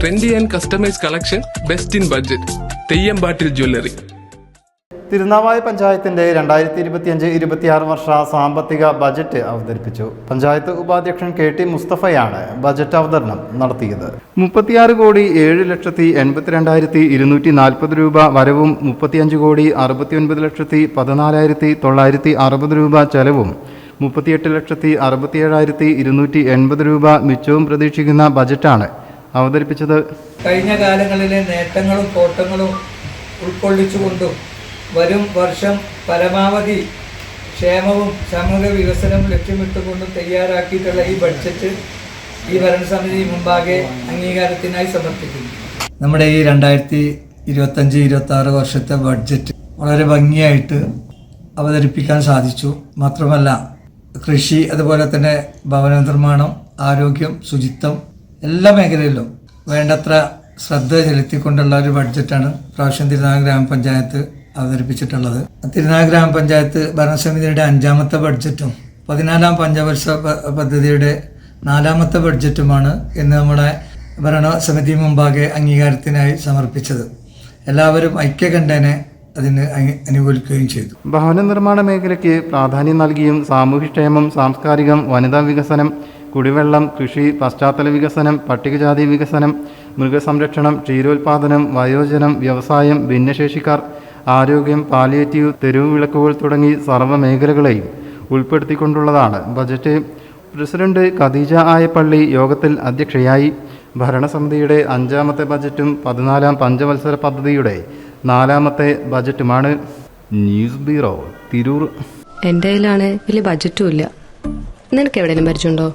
Trendy and customise collection best in budget Theyyampattil jewellery Thirunavaya പഞ്ചായത്തിന്റെ രണ്ടായിരത്തി ഇരുപത്തിയഞ്ച് ഇരുപത്തിയാറ് വർഷ സാമ്പത്തിക ബജറ്റ് അവതരിപ്പിച്ചു. പഞ്ചായത്ത് ഉപാധ്യക്ഷൻ കെ ടി മുസ്തഫയാണ് ബജറ്റ് അവതരണം നടത്തിയത്. മുപ്പത്തിയാറ് കോടി ഏഴ് ലക്ഷത്തി എൺപത്തിരണ്ടായിരത്തി ഇരുന്നൂറ്റി നാൽപ്പത് രൂപ വരവും മുപ്പത്തിയഞ്ച് കോടി അറുപത്തിയൊൻപത് ലക്ഷത്തി പതിനാലായിരത്തി തൊള്ളായിരത്തി അറുപത് രൂപ ചെലവും മുപ്പത്തിയെട്ട് ലക്ഷത്തി അറുപത്തിയേഴായിരത്തി ഇരുന്നൂറ്റി എൺപത് രൂപ മിച്ചവും പ്രതീക്ഷിക്കുന്ന ബജറ്റാണ്. അവതരിപ്പിച്ചത് കഴിഞ്ഞ കാലങ്ങളിലെ നേട്ടങ്ങളും കോട്ടങ്ങളും ഉൾക്കൊള്ളിച്ചുകൊണ്ടും വരും വർഷം പരമാവധി ക്ഷേമവും സമഗ്ര വികസനവും ലക്ഷ്യമിട്ടുകൊണ്ടും തയ്യാറാക്കിയിട്ടുള്ള ഈ ബഡ്ജറ്റ് ഈ ഭരണസമിതി മുമ്പാകെ അംഗീകാരത്തിനായി സമർപ്പിക്കുന്നു. നമ്മുടെ ഈ രണ്ടായിരത്തി ഇരുപത്തഞ്ച് ഇരുപത്തി ആറ് വർഷത്തെ ബഡ്ജറ്റ് വളരെ ഭംഗിയായിട്ട് അവതരിപ്പിക്കാൻ സാധിച്ചു. മാത്രമല്ല കൃഷി അതുപോലെ തന്നെ ഭവന നിർമ്മാണം ആരോഗ്യം ശുചിത്വം എല്ലാ മേഖലയിലും വേണ്ടത്ര ശ്രദ്ധ ചെലുത്തിക്കൊണ്ടുള്ള ഒരു ബഡ്ജറ്റാണ് പ്രാവശ്യം തിരുനാഗ ഗ്രാമപഞ്ചായത്ത് അവതരിപ്പിച്ചിട്ടുള്ളത്. തിരുനാഗ ഗ്രാമപഞ്ചായത്ത് ഭരണസമിതിയുടെ അഞ്ചാമത്തെ ബഡ്ജറ്റും പതിനാലാം പഞ്ചവർഷ പദ്ധതിയുടെ നാലാമത്തെ ബഡ്ജറ്റുമാണ് ഇന്ന് നമ്മുടെ ഭരണസമിതി മുമ്പാകെ അംഗീകാരത്തിനായി സമർപ്പിച്ചത്. എല്ലാവരും ഐക്യകണ്ഠേനെ അതിന് അനുകൂലിക്കുകയും ചെയ്തു. ഭവന നിർമ്മാണ മേഖലയ്ക്ക് പ്രാധാന്യം നൽകിയും സാമൂഹ്യക്ഷേമം സാംസ്കാരികം വനിതാ വികസനം കുടിവെള്ളം കൃഷി പശ്ചാത്തല വികസനം പട്ടികജാതി വികസനം മൃഗസംരക്ഷണം ക്ഷീരോത്പാദനം വയോജനം വ്യവസായം ഭിന്നശേഷിക്കാർ ആരോഗ്യം പാലിയേറ്റീവ് തെരുവ് വിളക്കുകൾ തുടങ്ങി സർവ മേഖലകളെയും ഉൾപ്പെടുത്തിക്കൊണ്ടുള്ളതാണ്. ബജറ്റ് പ്രസിഡന്റ് ഖദീജ ആയപ്പള്ളി യോഗത്തിൽ അധ്യക്ഷയായി. ഭരണസമിതിയുടെ അഞ്ചാമത്തെ ബജറ്റും പതിനാലാം പഞ്ചവത്സര പദ്ധതിയുടെ നാലാമത്തെ ബജറ്റുമാണ്. News bureau Tirur. എന്റെ കയ്യിലാണ് വലിയ ബഡ്ജറ്റും ഇല്ല. നിനക്ക് എവിടെയെങ്കിലും പരിചയമുണ്ടോ?